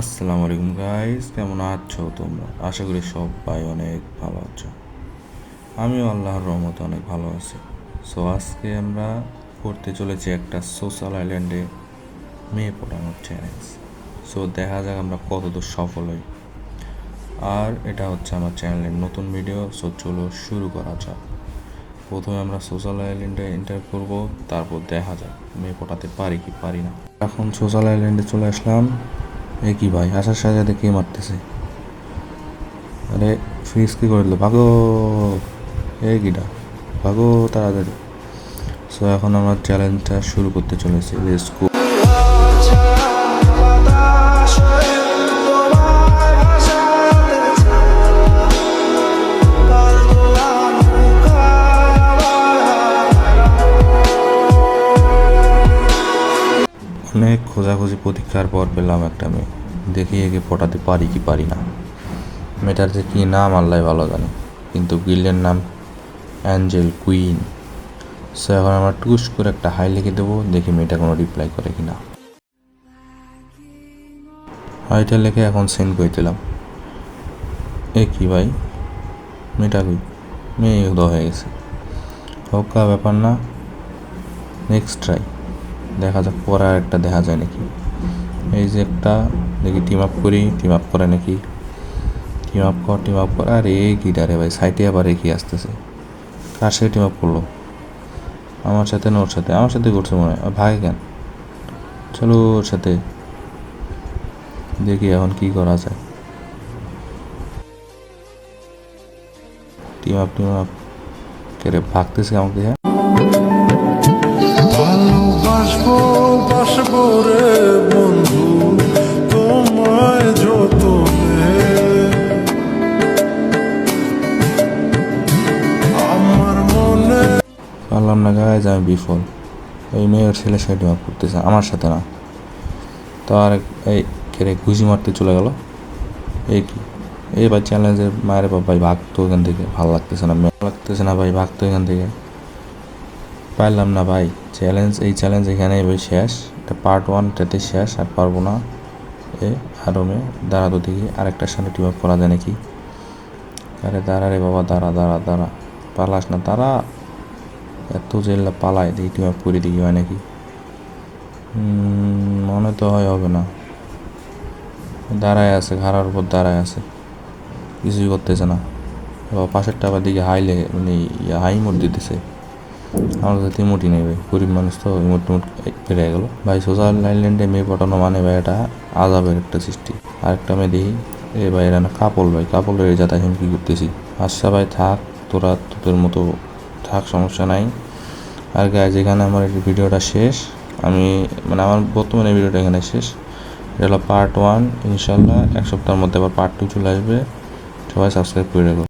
আসসালামু আলাইকুম গাইস কেমন আছো তোমরা? আশা করি সবাই অনেক ভালো আছো। আমিও আল্লাহর রহমতে অনেক ভালো আছি। সো আজকে আমরা করতে চলেছি একটা সোশ্যাল আইল্যান্ডে মেয়ে পড়ানোর চ্যালেঞ্জ সো দেখা যাক আমরা কতদূর সফল হই। আর এটা হচ্ছে আমার চ্যানেলের নতুন ভিডিও সো চলো শুরু করা যাক। প্রথমে আমরা সোশ্যাল আইল্যান্ডে এন্টার করব, তারপর দেখা যাক মেয়ে পটাতে পারি কি পারি না। এখন সোশ্যাল আইল্যান্ডে চলে আসলাম। এ কি ভাই, আসার সাথে সাথে কে মারতেছে? আরে ফ্রিজ কি করে দিল? ভাগো, এ কিটা ভাগো, তাড়াতাড়ি। সো এখন আমরা চ্যালেঞ্জটা শুরু করতে চলেছি লেটস অনেক খোঁজাখুঁজি প্রতীক্ষার পর পেলাম একটা মেয়ে। দেখি একে পটাতে পারি কি পারি না। মেয়েটার যে কী নাম আল্লাহ ভালো জানে, কিন্তু গিল্ডের নাম অ্যাঞ্জেল কুইন। সো এখন আমরা টুস করে একটা হাই লিখে দেবো, দেখি মেয়েটা কোনো রিপ্লাই করে কি না। হাইটা লিখে এখন সেন্ড করে দিলাম। এ কি ভাই? মেয়েটা কই? মেয়ে হয়ে গেছে। হোকা ব্যাপার না নেক্সট ট্রাই দেখা যাক আর একটা দেখা যায় নাকি। এই যে একটা, দেখি টিম আপ করি টিম আপ করে নাকি। টিম আপ কর টিম আপ কর। আর, এই গিটারে ভাই সাইটে আবার এগিয়ে আসতেছে। কার সাথে টিম আপ করল? আমার সাথে না ওর সাথে? আমার সাথে করছে মনে হয়। ভাগে কেন? চলো ওর সাথে। দেখি এখন কি করা যায়। টিম আপ টিম আপ কে রে, ভাগতেছে আমাকে হ্যাঁ? পারলাম না গায়ে আমি বিফল। এই মেয়ের ছেলে সাইড আপ করতেছে, আমার সাথে না। তো আর এই কেড়ে ঘুষি মারতে চলে গেল। এই কি? ভাই চ্যালেঞ্জের মায়ের বাপ, ভাই ভাগতো এখান থেকে, ভালো লাগতেছে না ভালো লাগতেছে না, ভাই ভাগতো এখান থেকে। পারলাম না, ভাই চ্যালেঞ্জ এই চ্যালেঞ্জ এখানেই ভাই শেষ। এটা পার্ট ওয়ানটাতে শেষ, আর পারব না। এ আরও মেয়ে দাঁড়াতো দেখি, আরেকটার সাথে টিম আপ করা যায় নাকি? আরে দাঁড়া রে বাবা, দাঁড়া দাঁড়া দাঁড়া। পালাস না তারা এত জেল্লা পালায়, দেখি টিম আপ করে দেখি হয় নাকি মনে তো হয় হবে না। দাঁড়ায় আছে, ঘাড়ার উপর দাঁড়ায় আছে। কিছুই করতেছে না। এবার পাশেরটা আবার দিকে হাই লেগে মানে হাই মোট দিতেছে। আমার কাছে ইমোটি নেই ভাই, গরিব মানুষ তো ইমোট টিমোট পেরে গেল। ভাই, সোশ্যাল আইল্যান্ডে মেয়ে পটানো মানে ভাই, এটা আজাবের একটা সৃষ্টি। আরেকটা মেয়ে দেখি, এ ভাই, এরা না কাপল ভাই, কাপলের এই যাতা এখন কী করতেছি? আচ্ছা ভাই, থাক, তোরা তোদের মতো থাক, সমস্যা নাই। আর গাইজ এখানে আমার ভিডিওটা শেষ। আমি মানে আমার বর্তমানে ভিডিওটা এখানে শেষ। এটা হলো পার্ট ওয়ান ইনশাল্লাহ এক সপ্তাহের মধ্যে আবার পার্ট টু চলে আসবে। সবাই সাবস্ক্রাইব করে রাখো।